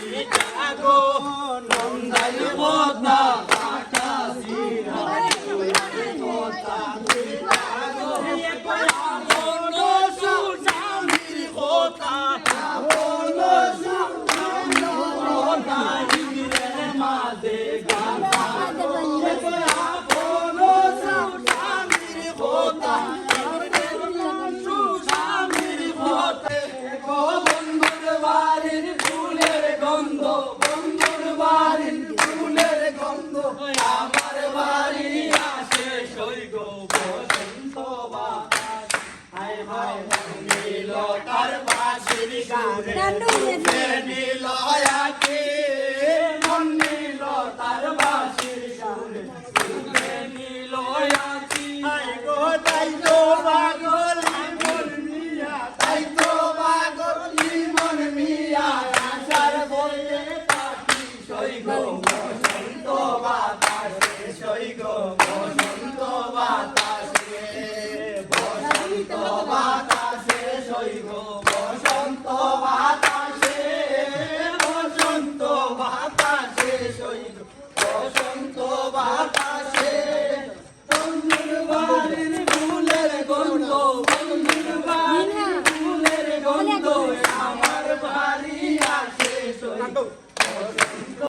derecha. বন্ধুর বাড়ির ফুলের গন্ধ আমার বাড়ি আসে সৈগ বসন্ত হায় হায় নীল তার বাসির গানে নীল আয়াকে মন নীল তার বাসির গানে বসন্ত বাতাসে শৈব বসন্ত বাতাসে বসন্ত বাতাসে শৈব বসন্ত বাতাসে বাড়ির ফুলের গন্ধ